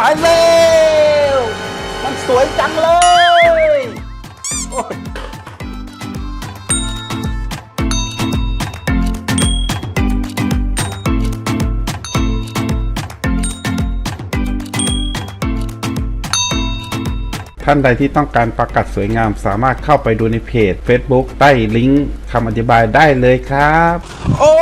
ไหวแล้วมันสวยจังเลยโอ้ยท่านใดที่ต้องการประกัดสวยงามสามารถเข้าไปดูในเพจ Facebook ใต้ลิงก์คำอธิบายได้เลยครับ โอ้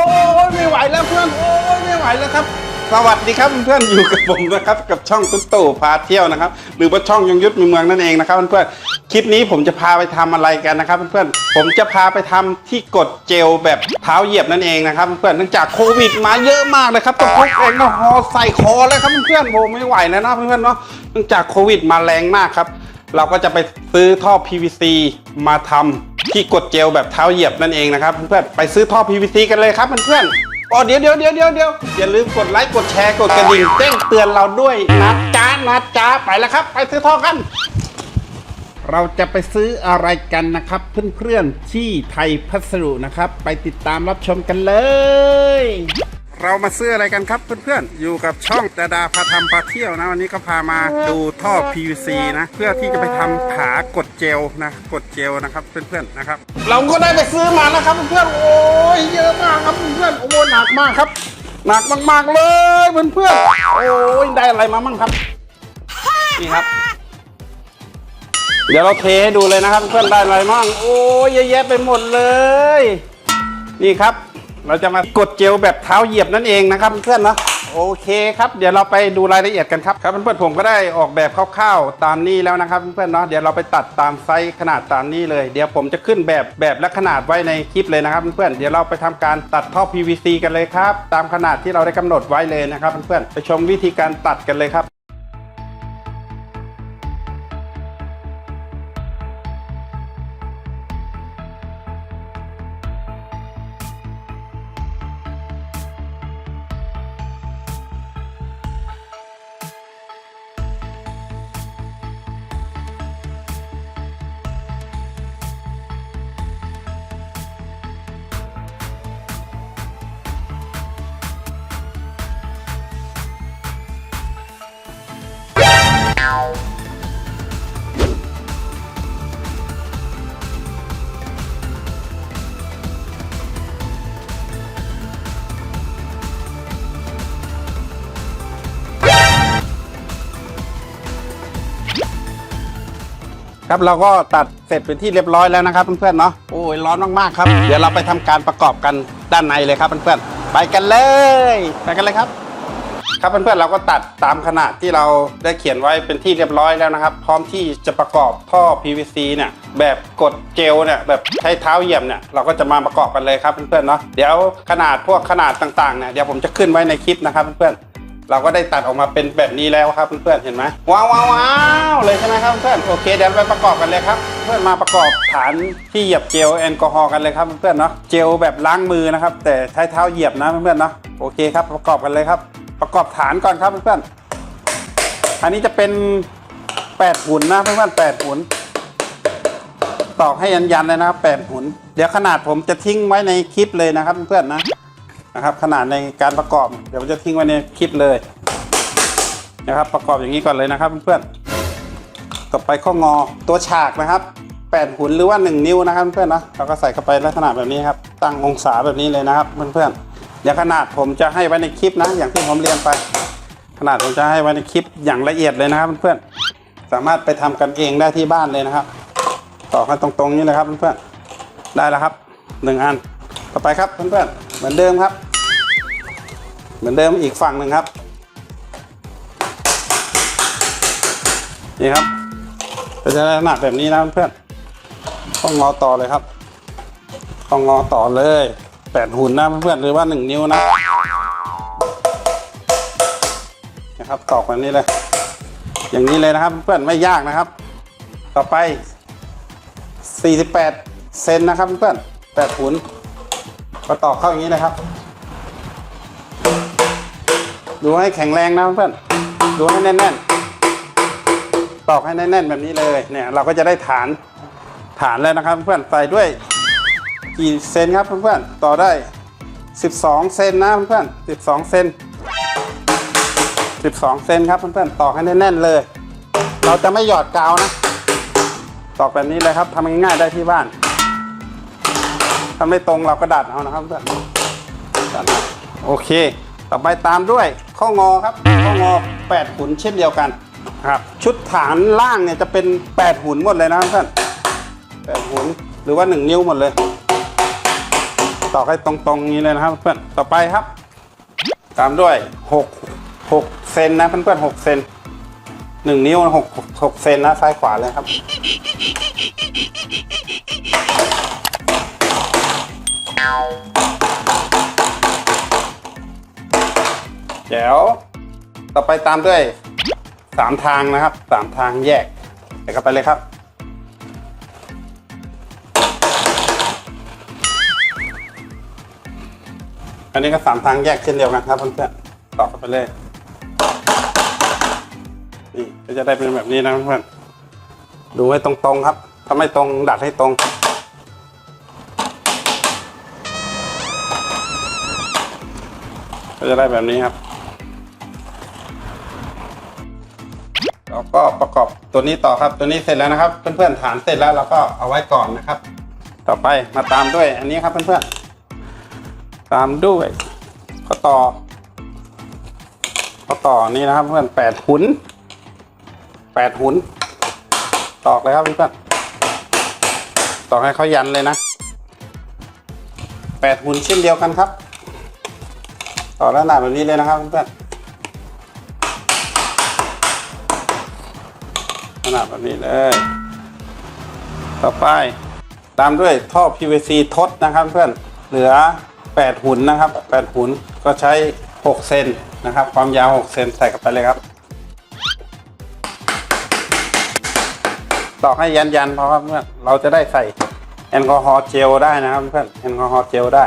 ยไม่ไหวแล้วเพื่อน โอ้ยไม่ไหวแล้วครับ สวัสดีครับเพื่อนๆอยู่กับผมนะครับกับช่องตุ๊ตู่พาเที่ยวนะครับ หรือว่าช่องยงยุทธมีเมืองนั่นเองนะครับเพื่อนๆคลิปนี้ผมจะพาไปทำอะไรกันนะครับเพื่อนๆผมจะพาไปทำที่กดเจลแบบเท้าเหยียบนั่นเองนะครับเพื่อนๆเนื่องจากโควิดมาเยอะมากเลยครับต้องพกแอลกอฮอล์ใส่คอเลยครับเพื่อนๆโอ้ไม่ไหวแล้วนะเพื่อนๆเนาะเนื่องจากโควิดมาแรงมากครับ เราก็จะไปซื้อท่อ PVC มาทำที่กดเจลแบบเท้าเหยียบนั่นเองนะครับเพื่อนๆไปซื้อท่อ PVC กันเลยครับเพื่อนๆ อ๋อเดี๋ยวเดี๋ยวเดี๋ยวเดี๋ยวเดี๋ยวอย่าลืมกดไลค์กดแชร์กดกระดิ่งแจ้งเตือนเราด้วยนะจ้านะจ้าไปแล้วครับ ไปซื้อทองกัน เราจะไปซื้ออะไรกันนะครับ เพื่อนๆที่ไทยพัสดุนะครับ ไปติดตามรับชมกันเลย เรามาซื้ออะไรกันครับเพื่อนๆ อยู่กับช่องดาดาพาทำพาเที่ยวนะ วันนี้ก็พามาดูท่อ PVC นะ เพื่อที่จะไปทำผากดเจลนะกดเจลนะครับเพื่อนๆนะครับ เราก็ได้ไปซื้อมาแล้วครับเพื่อนๆโอ้ยเยอะมากครับเพื่อนๆโอ้หนักมากครับ หนักมากๆเลยเพื่อนๆโอ้ยได้อะไรมามั่งครับนี่ครับ เดี๋ยวเราเทให้ดูเลยนะครับ เพื่อนได้อะไรมั่งโอ้ยเยอะแยะไปหมดเลย นี่ครับ เราจะมากดเจลแบบเท้าเหยียบนั่นเองนะครับเพื่อนๆเนาะโอเคครับเดี๋ยวเราไปดูรายละเอียดกันครับครับเพื่อนๆผมก็ได้ออกแบบคร่าวๆตามนี้แล้วนะครับเพื่อนๆเนาะเดี๋ยวเราไปตัดตามไซส์ขนาดตามนี้เลย เดี๋ยวผมจะขึ้นแบบแบบและขนาดไว้ในคลิปเลยนะครับเพื่อนๆเดี๋ยวเราไปทำการตัดท่อ PVC กันเลยครับ ตามขนาดที่เราได้กำหนดไว้เลยนะครับเพื่อนๆไปชมวิธีการตัดกันเลยครับ ครับเราก็ตัดเสร็จเป็นที่เรียบร้อยแล้วนะครับเพื่อนๆเนาะโอ้ยร้อนมากๆครับ เดี๋ยวเราไปทำการประกอบกันด้านในเลยครับเพื่อนๆไปกันเลยไปกันเลยครับ ครับเพื่อนๆเราก็ตัดตามขนาดที่เราได้เขียนไว้เป็นที่เรียบร้อยแล้วนะครับ พร้อมที่จะประกอบท่อ PVC เนี่ยแบบกดเจลเนี่ยแบบใช้เท้าเหยียบเนี่ยเราก็จะมาประกอบกันเลยครับเพื่อนๆเนาะเดี๋ยวขนาดพวกขนาดต่างๆเนี่ยเดี๋ยวผมจะขึ้นไว้ในคลิปนะครับเพื่อนๆ เราก็ได้ตัดออกมาเป็นแบบนี้แล้วครับเพื่อนๆเห็นไหมว้าวว้าวาวเลยใช่ไหมครับเพื่อนโอเคเดี๋ยวไปประกอบกันเลยครับ เพื่อนมาประกอบฐานที่เหยียบเจลแอลกอฮอล์กันเลยครับเพื่อนๆเนาะเจลแบบล้างมือนะครับ แต่ใช้เท้าเหยียบนะเพื่อนๆเนาะโอเคครับประกอบกันเลยครับ ประกอบฐานก่อนครับเพื่อนๆอันนี้จะเป็นแปดหุ่นนะเพื่อนๆแปดหุ่นตอกให้ยันๆเลยนะครับแปดหุ่นเดี๋ยวขนาดผมจะทิ้งไว้ในคลิปเลยนะครับเพื่อนๆนะ นะครับ ขนาดในการประกอบ เดี๋ยวผมจะทิ้งไว้ในคลิปเลยนะครับ ประกอบอย่างนี้ก่อนเลยนะครับเพื่อนๆต่อไปข้องอตัวฉากนะครับแปดหุ่นหรือว่า 1 นิ้วนะครับเพื่อนๆนะเราก็ใส่เข้าไปลักษณะแบบนี้ครับตั้งองศาแบบนี้เลยนะครับเพื่อนๆเดี๋ยวขนาดผมจะให้ไว้ในคลิปนะ อย่างที่ผมเรียนไป ขนาดผมจะให้ไว้ในคลิปอย่างละเอียดเลยนะครับเพื่อนๆสามารถไปทำกันเองได้ที่บ้านเลยนะครับ ต่อกันตรงๆนี้เลยครับเพื่อนๆได้แล้วครับหนึ่งอันต่อไปครับเพื่อนๆเหมือนเดิมครับ เหมือนเดิมอีกฝั่งหนึ่งครับ นี่ครับก็จะได้ลักแบบนี้นะเพื่อนต้องงอต่อเลยครับ ต้องงอต่อเลยแปดหุ่นนะเพื่อนหรือว่าหนึ่งนิ้วนะนะครับตอกแบบนี้เลย อย่างนี้เลยนะครับ เพื่อนไม่ยากนะครับ ต่อไป 48 เซนนะครับเพื่อนแปดหุ่นก็ตอกเข้าอย่างนี้เลยครับ ดูให้แข็งแรงนะเพื่อน ดูให้แน่นๆ ตอกให้แน่นๆแบบนี้เลย เนี่ยเราก็จะได้ฐาน ฐานแล้วนะครับเพื่อนใส่ด้วยกี่เซนครับเพื่อนๆ ต่อได้ 12 เซนนะเพื่อนๆ 12 เซน 12 เซนครับเพื่อนๆ ตอกให้แน่นๆเลย เราจะไม่หยอดกาวนะ ตอกแบบนี้เลยครับทำง่ายๆได้ที่บ้าน ถ้าไม่ตรงเราก็ดัดเอานะครับเพื่อนโอเค ต่อไปตามด้วยข้องอครับข้องอ8 หุนเช่นเดียวกันครับ ชุดฐานล่างเนี่ยจะเป็น 8 หุนหมดเลยนะครับเพื่อน8หุนหรือว่า 1 นิ้วหมดเลยตอกให้ตรงๆอย่างนี้เลยนะครับเพื่อนต่อไปครับ ตามด้วย 6 6เซนนะเพื่อนๆ6เซนหนึ่งนิ้วหกหกเซนนะซ้ายขวาเลยครับ เดี๋ยวต่อไปตามด้วยสามทางนะครับสามทางแยกใส่เข้าไปเลยครับ อันนี้ก็สามทางแยกเช่นเดียวกันครับเพื่อนๆต่อเข้าไปเลยนี่ก็จะได้เป็นแบบนี้นะเพื่อนๆดูให้ตรงๆครับ ถ้าไม่ตรงดัดให้ตรงก็จะได้แบบนี้ครับ ก็ประกอบตัวนี้ต่อครับ ตัวนี้เสร็จแล้วนะครับ เพื่อนๆฐานเสร็จแล้วเราก็เอาไว้ก่อนนะครับ ต่อไปมาตามด้วยอันนี้ครับเพื่อนๆตามด้วยข้อต่อข้อต่อนี้นะครับ เพื่อนแปดหุนแปดหุนตอกเลยครับเพื่อนตอกให้เขายันเลยนะแปดหุนเช่นเดียวกันครับ ต่อลักษณะแบบนี้เลยนะครับเพื่อน ขนาดแบบนี้เลย ต่อไป ตามด้วยท่อ PVC ทดนะครับเพื่อนเหลือ 8 หุ่นนะครับ 8 หุ่นก็ใช้ 6 เซนนะครับ ความยาว 6 เซนใส่เข้าไปเลยครับตอกให้ยันยันๆพอครับเพื่อนเราจะได้ใส่แอลกอฮอล์เจลได้นะครับเพื่อนแอลกอฮอล์เจลได้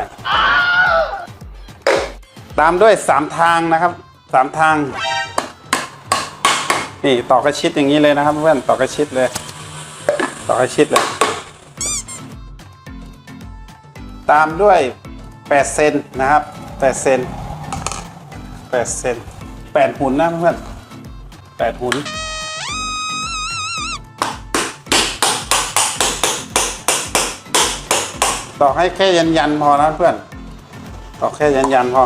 ตามด้วย 3 ทางนะครับ 3 ทาง นี่ตอกกระชิดอย่างนี้เลยนะครับเพื่อนตอกกระชิดเลยตอกกระชิดเลย ตามด้วย8เซนนะครับ8เซน8เซน8หุ่นนะเพื่อน8หุ่นตอกให้แค่ยันยันพอนะเพื่อนตอกแค่ยันยันพอ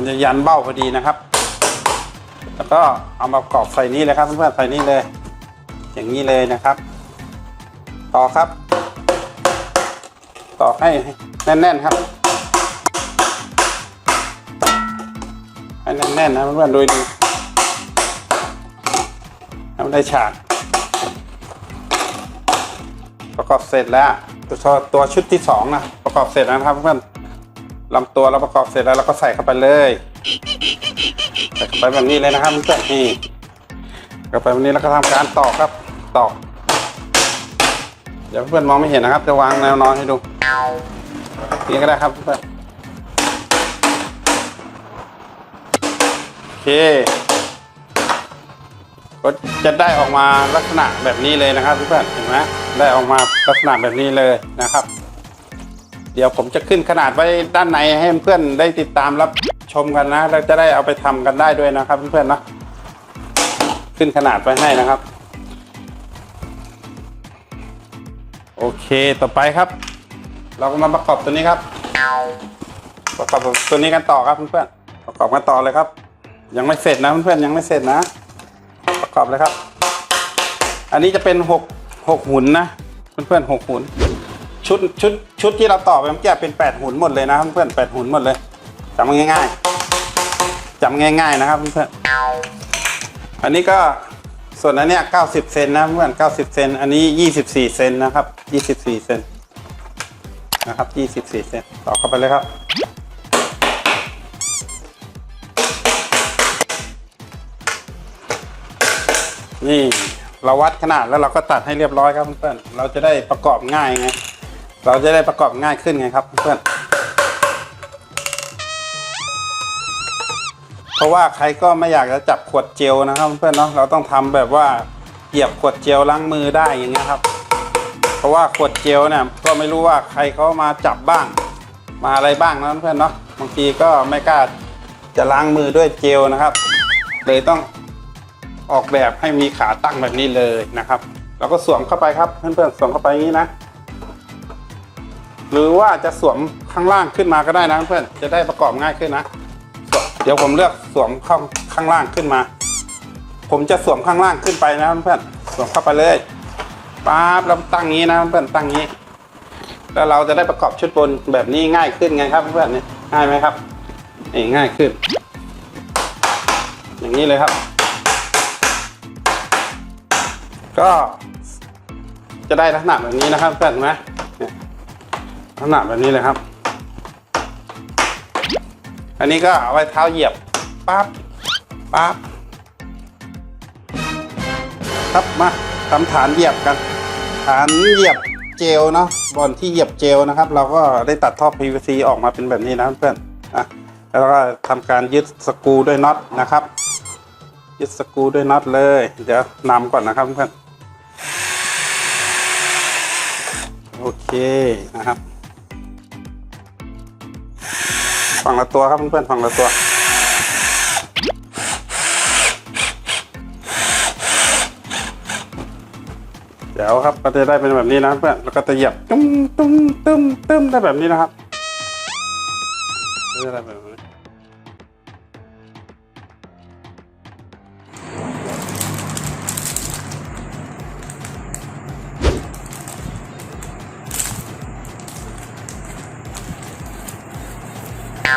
มันจะยันเบ้าพอดีนะครับ แล้วก็เอามากรอบใส่นี้เลยครับเพื่อนๆใส่นี้เลย อย่างนี้เลยนะครับ ต่อครับ ต่อให้แน่นๆครับ ให้แน่นๆนะเพื่อนๆโดยดีให้มันได้ฉากประกอบเสร็จแล้วตัวตัวชุดที่สองนะประกอบเสร็จแล้วนะครับเพื่อน ลำตัวเราประกอบเสร็จแล้วเราก็ใส่เข้าไปเลยใส่เข้าไปแบบนี้เลยนะครับเพื่อนนี่เข้าไปแบบนี้แล้วก็ทำการตอกครับตอกเดี๋ยวเพื่อนมองไม่เห็นนะครับ จะวางแนวนอนให้ดูนี่ก็ได้ครับเพื่อนโอเคก็จะได้ออกมาลักษณะแบบนี้เลยนะครับเพื่อนเห็นไหมได้ออกมาลักษณะแบบนี้เลยนะครับ เดี๋ยวผมจะขึ้นขนาดไว้ด้านในให้เพื่อนได้ติดตามรับชมกันนะเราจะได้เอาไปทำกันได้ด้วยนะครับเพื่อนๆนะขึ้นขนาดไว้ให้นะครับ โอเคต่อไปครับ เราก็มาประกอบตัวนี้ครับ ประกอบตัวนี้กันต่อครับเพื่อนๆประกอบกันต่อเลยครับ ยังไม่เสร็จนะเพื่อนๆยังไม่เสร็จนะ ประกอบเลยครับ อันนี้จะเป็นหกหกหุ่นนะเพื่อนๆหกหุ่น ชุดชุดชุดที่เราต่อไปเมื่อกี้เป็นแปดหุ่นหมดเลยนะเพื่อนๆแปดหุ่นหมดเลยจำง่ายๆจำง่าย ๆ นะครับเพื่อนๆอันนี้ก็ส่วนอันเนี้ยเก้าสิบเซนนะเพื่อนเก้าสิบเซนอันนี้ยี่สิบสี่เซนนะครับยี่สิบสี่เซนนะครับยี่สิบสี่เซนต่อเข้าไปเลยครับ นี่เราวัดขนาดแล้วเราก็ตัดให้เรียบร้อยครับเพื่อนๆเราจะได้ประกอบง่ายไง เราจะได้ประกอบง่ายขึ้นไงครับเพื่อนเพราะว่าใครก็ไม่อยากจะจับขวดเจลนะครับเพื่อนเนาะเราต้องทำแบบว่าเหยียบขวดเจลล้างมือได้อย่างเงี้ยครับ เพราะว่าขวดเจลเนี่ยก็ไม่รู้ว่าใครเขามาจับบ้าง มาอะไรบ้างนะเพื่อนเนาะบางทีก็ไม่กล้าจะล้างมือด้วยเจลนะครับ เลยต้องออกแบบให้มีขาตั้งแบบนี้เลยนะครับ แล้วก็สวมเข้าไปครับเพื่อนๆสวมเข้าไปอย่างนี้นะ หรือว่าจะสวมข้างล่างขึ้นมาก็ได้นะเพื่อนจะได้ประกอบง่ายขึ้นนะ เดี๋ยวผมเลือกสวมข้างข้างล่างขึ้นมา ผมจะสวมข้างล่างขึ้นไปนะเพื่อนสวมเข้าไปเลยปั๊บแล้วตั้งงี้นะเพื่อนตั้งงี้ แล้วเราจะได้ประกอบชุดบนแบบนี้ง่ายขึ้นไงครับเพื่อนๆนี่ง่ายไหมครับนี่ง่ายขึ้น อย่างนี้เลยครับ ก็จะได้ลักษณะแบบนี้นะครับเพื่อนไหม ลักษณะแบบนี้เลยครับ อันนี้ก็เอาไว้เท้าเหยียบปั๊บปั๊บครับมาทำฐานเหยียบกัน ฐานเหยียบเจลเนาะบอลที่เหยียบเจลนะครับ เราก็ได้ตัดท่อ PVC ออกมาเป็นแบบนี้นะเพื่อนอะแล้วก็ทำการยึดสกรูด้วยน็อตนะครับ ยึดสกรูด้วยน็อตเลย เดี๋ยวนำก่อนนะครับเพื่อนโอเคนะครับ ฝั่งละตัวครับเพื่อนๆฝั่งละตัวเดี๋ยวครับก็จะได้เป็นแบบนี้นะเพื่อนแล้วก็จะเหยียบตุ้มตุ้มตุ้มตุ้มได้แบบนี้นะครับได้แบบ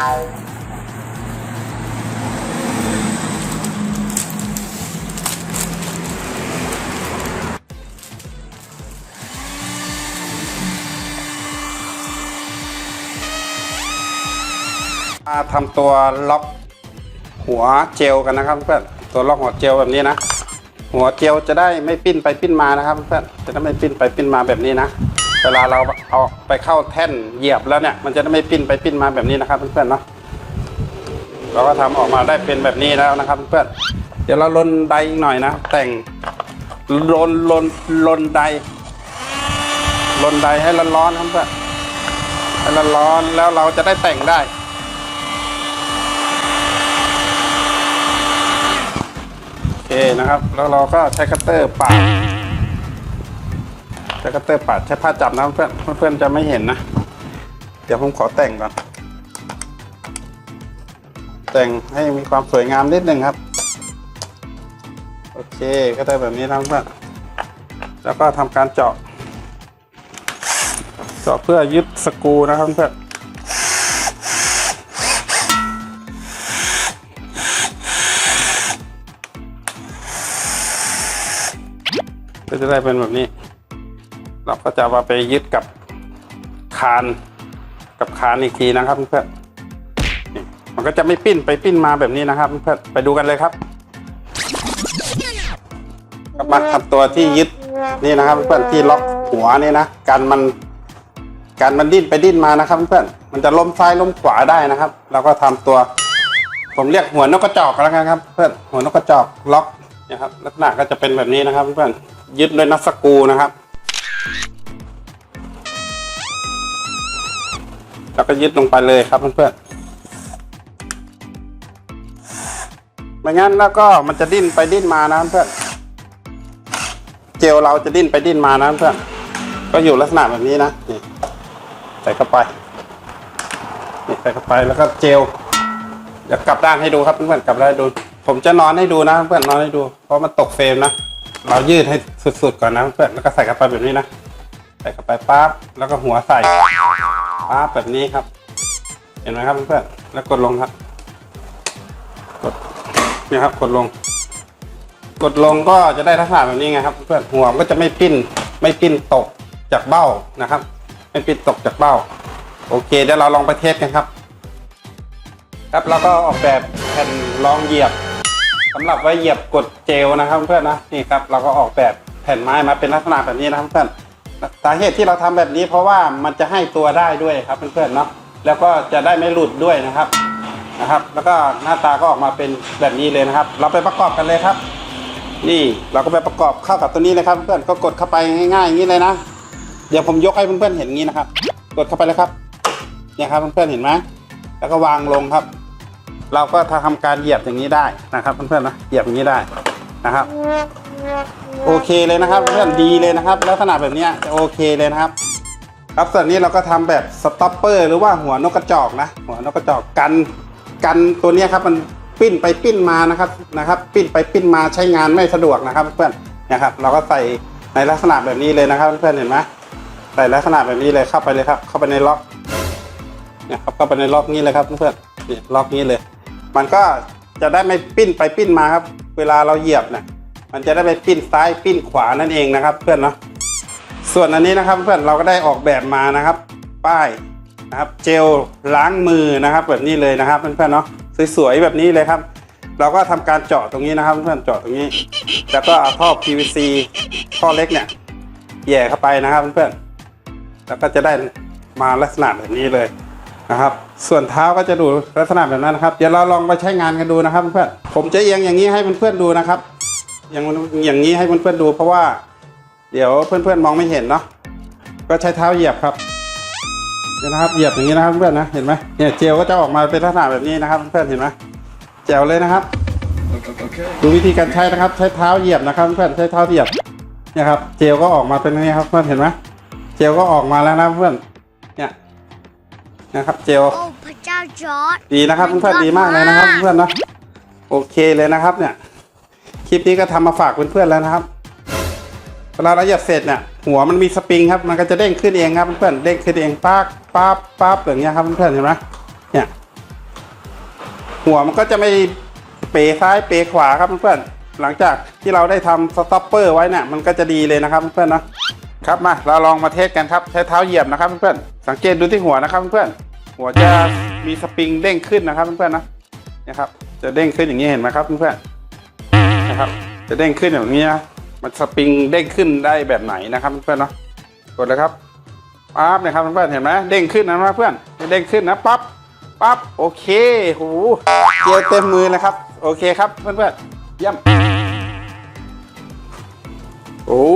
มาทำตัวล็อกหัวเจลกันนะครับเพื่อนตัวล็อกหัวเจลแบบนี้นะ หัวเจลจะได้ไม่ปิ้นไปปิ้นมานะครับเพื่อนจะได้ไม่ปิ้นไปปิ้นมาแบบนี้นะ เวลาเราเอาไปเข้าแท่นเหยียบแล้วเนี่ย มันจะไม่ปิ้นไปปิ้นมาแบบนี้นะครับเพื่อนๆเนาะเราก็ทำออกมาได้เป็นแบบนี้แล้วนะครับเพื่อนเดี๋ยวเราลนไดอีกหน่อยนะ แต่งลนลนลนไดลนไดให้ร้อนๆครับเพื่อนให้ร้อนๆแล้วเราจะได้แต่งได้โอเคนะครับ แล้วเราก็ใช้คัตเตอร์ปาด ใช้คัตเตอร์ปาดใช้ผ้าจับนะเพื่อนเพื่อนจะไม่เห็นนะ เดี๋ยวผมขอแต่งก่อน แต่งให้มีความสวยงามนิดนึงครับ โอเคก็ได้แบบนี้นะเพื่อนแล้วก็ทำการเจาะ เจาะเพื่อยึดสกรูนะครับเพื่อนก็จะได้เป็นแบบนี้ เราก็จะมาไปยึดกับคานกับคานอีกทีนะครับเพื่อนมันก็จะไม่ปิ้นไปปิ้นมาแบบนี้นะครับเพื่อนไปดูกันเลยครับก็มาทำตัวที่ยึดนี่นะครับเพื่อนที่ล็อกหัวนี่นะการมันการมันดิ้นไปดิ้นมานะครับเพื่อนมันจะล้มซ้ายล้มขวาได้นะครับเราก็ทำตัว ผมเรียกหัวนกกระจอกแล้วกันครับ เพื่อนหัวนกกระจอกล็อกนะครับลักษณะก็จะเป็นแบบนี้นะครับ เพื่อนยึดด้วยนักสกูนะครับ แล้วก็ยึดลงไปเลยครับเพื่อนๆไม่งั้นแล้วก็มันจะดิ้นไปดิ้นมานะเพื่อนเจลเราจะดิ้นไปดิ้นมานะเพื่อนก็อยู่ลักษณะแบบนี้นะนี่ใส่เข้าไปนี่ใส่เข้าไปแล้วก็เจลเดี๋ยวกลับด้านให้ดูครับเพื่อนๆกลับด้านดู ผมจะนอนให้ดูนะเพื่อนนอนให้ดู เพราะมันตกเฟรมนะ เรายืดให้สุดๆก่อนนะเพื่อนแล้วก็ใส่เข้าไปแบบนี้นะใส่เข้าไปปั๊บแล้วก็หัวใส่ปั๊บแบบนี้ครับ เห็นไหมครับเพื่อนแล้วกดลงครับ กดนี่ครับกดลง กดลงก็จะได้ลักษณะแบบนี้ไงครับ เพื่อนหัวก็จะไม่ปิ้นไม่ปิ้นตกจากเบ้านะครับ ไม่ปิ้นตกจากเบ้า โอเคเดี๋ยวเราลองไปเทสกันครับ ครับเราก็ออกแบบแผ่นรองเหยียบ สำหรับไว้เหยียบกดเจลนะครับเพื่อนนะนี่ครับเราก็ออกแบบแผ่นไม้มาเป็นลักษณะแบบนี้นะครับเพื่อนสาเหตุที่เราทำแบบนี้เพราะว่ามันจะให้ตัวได้ด้วยครับเพื่อนๆเนาะแล้วก็จะได้ไม่หลุดด้วยนะครับนะครับ แล้วก็หน้าตาก็ออกมาเป็นแบบนี้เลยนะครับ เราไปประกอบกันเลยครับ นี่เราก็ไปประกอบเข้ากับตัวนี้เลยครับ เพื่อนก็กดเข้าไปง่ายๆอย่างนี้เลยนะเดี๋ยวผมยกให้เพื่อนๆเห็นอย่างนี้นะครับ กดเข้าไปเลยครับเนี่ยครับเพื่อนๆเห็นไหมแล้วก็วางลงครับ เราก็ทำการเหยียบอย่างนี้ได้นะครับ เพื่อนๆนะเหยียบอย่างนี้ได้นะครับ โอเคเลยนะครับ เพื่อนดีเลยนะครับ ลักษณะแบบนี้จะโอเคเลยนะครับ ครับส่วนนี้เราก็ทำแบบสต็อปเปอร์หรือว่าหัวนกกระจอกนะ หัวนกกระจอกกันกันตัวนี้ครับมันปิ้นไปปิ้นมานะครับนะครับ ปิ้นไปปิ้นมาใช้งานไม่สะดวกนะครับ เพื่อนนะครับ เราก็ใส่ในลักษณะแบบนี้เลยนะครับ เพื่อนเห็นไหมใส่ลักษณะแบบนี้เลยเข้าไปเลยครับ เข้าไปในล็อกเนี่ยครับเข้าไปในล็อกนี้เลยครับเพื่อนๆนี่ยล็อกนี้เลย มันก็จะได้ไม่ปิ้นไปปิ้นมาครับ เวลาเราเหยียบเนี่ยมันจะได้ไม่ปิ้นซ้ายปิ้นขวานั่นเองนะครับ เพื่อนเนาะส่วนอันนี้นะครับเพื่อนเราก็ได้ออกแบบมานะครับ ป้ายนะครับ เจลล้างมือนะครับ แบบนี้เลยนะครับเพื่อนๆเนาะสวยๆแบบนี้เลยครับ เราก็ทำการเจาะตรงนี้นะครับ เพื่อนๆเจาะตรงนี้ แล้วก็เอาท่อ PVC ท่อเล็กเนี่ยแย่เข้าไปนะครับเพื่อนๆแล้วก็จะได้มาลักษณะแบบนี้เลย นะครับ ส่วนเท้าก็จะดูลักษณะแบบนั้นนะครับ เดี๋ยวเราลองไปใช้งานกันดูนะครับเพื่อนๆผมจะเอียงอย่างนี้ให้เพื่อนๆดูนะครับ อย่างอย่างนี้ให้เพื่อนๆดู เพราะว่าเดี๋ยวเพื่อนๆมองไม่เห็นเนาะก็ใช้เท้าเหยียบครับเนี่ยนะครับเหยียบอย่างนี้นะครับเพื่อนนะเห็นไหมเนี่ยเจลก็จะออกมาเป็นลักษณะแบบนี้นะครับเพื่อนเห็นไหมแจวเลยนะครับดูวิธีการใช้นะครับใช้เท้าเหยียบนะครับเพื่อนใช้เท้าเหยียบเนี่ยครับเจลก็ออกมาเป็นนี้ครับเพื่อนเห็นไหมเจลก็ออกมาแล้วนะเพื่อน นะครับเจลโอ้พระเจ้าจอร์ดดีนะครับมันเพื่อนๆดีมากเลยนะครับยอดมากเพื่อนๆเนาะโอเคเลยนะครับเนี่ยคลิปนี้ก็ทำมาฝากเพื่อนๆแล้วนะครับเวลาเราเหยียบเสร็จเนี่ยหัวมันมีสปริงครับมันก็จะเด้งขึ้นเองครับเพื่อนๆเด้งขึ้นเองปั๊บปั๊บปั๊บอย่างเงี้ยครับเพื่อนๆเห็นไหมเนี่ยหัวมันก็จะไม่เป๋ซ้ายเป๋ขวาครับเพื่อนๆหลังจากที่เราได้ทำสต็อปเปอร์ไว้เนี่ยมันก็จะดีเลยนะครับเพื่อนๆนะ ครับมาเราลองมาเทสกันครับใช้เท้าเหยียบนะครับเพื่อนๆสังเกตดูที่หัวนะครับเพื่อนๆหัวจะมีสปริงเด้งขึ้นนะครับเพื่อนๆนะนะครับ จะเด้งขึ้นอย่างนี้เห็นไหมครับเพื่อนๆนะครับ จะเด้งขึ้นแบบนี้นะมันสปริงเด้งขึ้นได้แบบไหนนะครับเพื่อนๆเนาะกดเลยครับปั๊บเนะครับเพื่อนๆเห็นไหมเด้งขึ้นนะเพื่อนเด้งขึ้นนะปั๊บปั๊บโอเคโหเจลเต็มมือเลยครับ โอเคครับเพื่อนๆเยี่ยม โอ้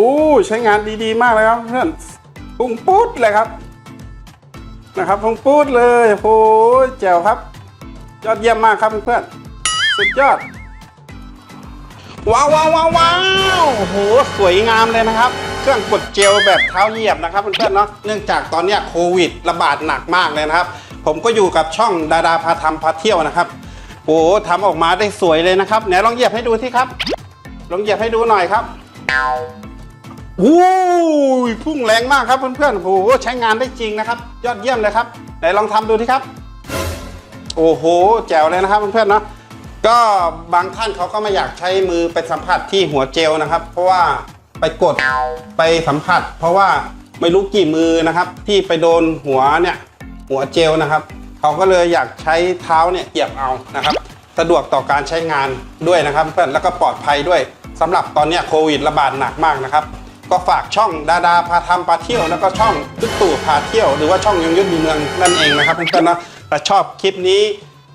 ใช้งานดีๆ มากเลยครับเพื่อนพุ่งปุ๊ดเลยครับ นะครับพุ่งปุ๊ดเลยโอ้แจ๋วครับ ยอดเยี่ยมมากครับเพื่อนสุดยอด ว้าวว้าวว้าวโอ้โหสวยงามเลยนะครับ เครื่องกดเจลแบบเท้าเหยียบนะครับเพื่อนๆเนาะเนื่องจากตอนนี้โควิดระบาดหนักมากเลยนะครับ ผมก็อยู่กับช่องดาดาพาทำพาเที่ยวนะครับโอ้ทำออกมาได้สวยเลยนะครับไหนลองเหยียบให้ดูที่ครับ ลองเหยียบให้ดูหน่อยครับ วู้ยพุ่งแรงมากครับเพื่อนๆโอ้โหใช้งานได้จริงนะครับ ยอดเยี่ยมเลยครับไหนลองทำดูที่ครับ โอ้โห แจ๋วเลยนะครับเพื่อนๆเนาะก็บางท่านเขาก็ไม่อยากใช้มือไปสัมผัสที่หัวเจลนะครับ เพราะว่าไปกดไปสัมผัส เพราะว่าไม่รู้กี่มือนะครับ ที่ไปโดนหัวเนี่ยหัวเจลนะครับเขาก็เลยอยากใช้เท้าเนี่ยเหยียบเอานะครับ สะดวกต่อการใช้งานด้วยนะครับเพื่อนแล้วก็ปลอดภัยด้วยสำหรับตอนนี้โควิดระบาดหนักมากนะครับ ก็ฝากช่องดาดาพาทำพาเที่ยว แล้วก็ช่องตุ๊กตู่พาเที่ยว หรือว่าช่องยงยุทธดีเมืองนั่นเองนะครับเพื่อนๆนะถ้าชอบคลิปนี้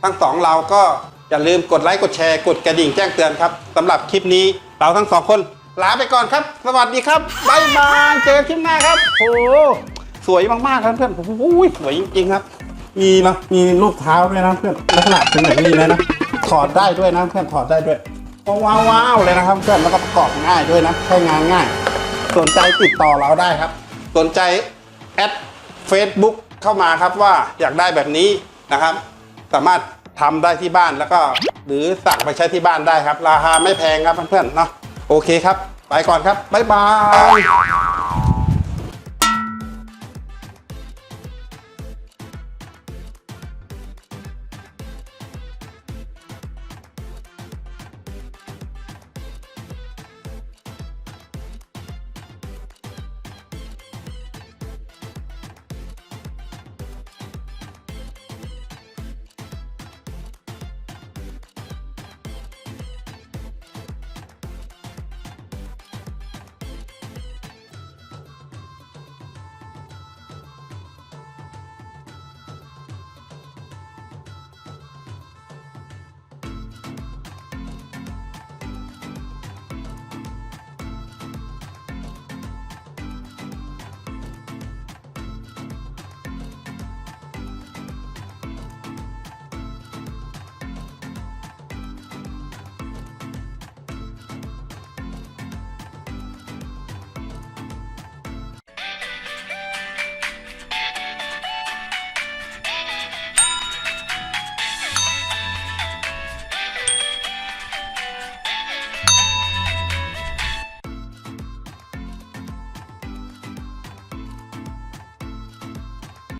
ทั้งสองเราก็อย่าลืมกดไลค์กดแชร์กดกระดิ่งแจ้งเตือนครับสำหรับคลิปนี้เราทั้งสองคนลาไปก่อนครับ สวัสดีครับบ๊ายบายเจอกันคลิปหน้าครับโอ้สวยมากๆครับเพื่อนโอ้โหสวยจริงๆครับ มีนะมีรูปเท้าด้วยนะเพื่อนลักษณะเป็นแบบนี้เลยนะถอดได้ด้วยนะเพื่อนถอดได้ด้วยว้าวว้าวๆเลยนะครับเพื่อนแล้วก็ประกอบง่ายด้วยนะใช้งานง่าย สนใจติดต่อเราได้ครับ สนใจแอด Facebook เข้ามาครับว่าอยากได้แบบนี้นะครับ สามารถทำได้ที่บ้านแล้วก็ หรือสั่งไปใช้ที่บ้านได้ครับ ราคาไม่แพงครับเพื่อนๆเนาะโอเคครับ ไปก่อนครับ บ๊ายบาย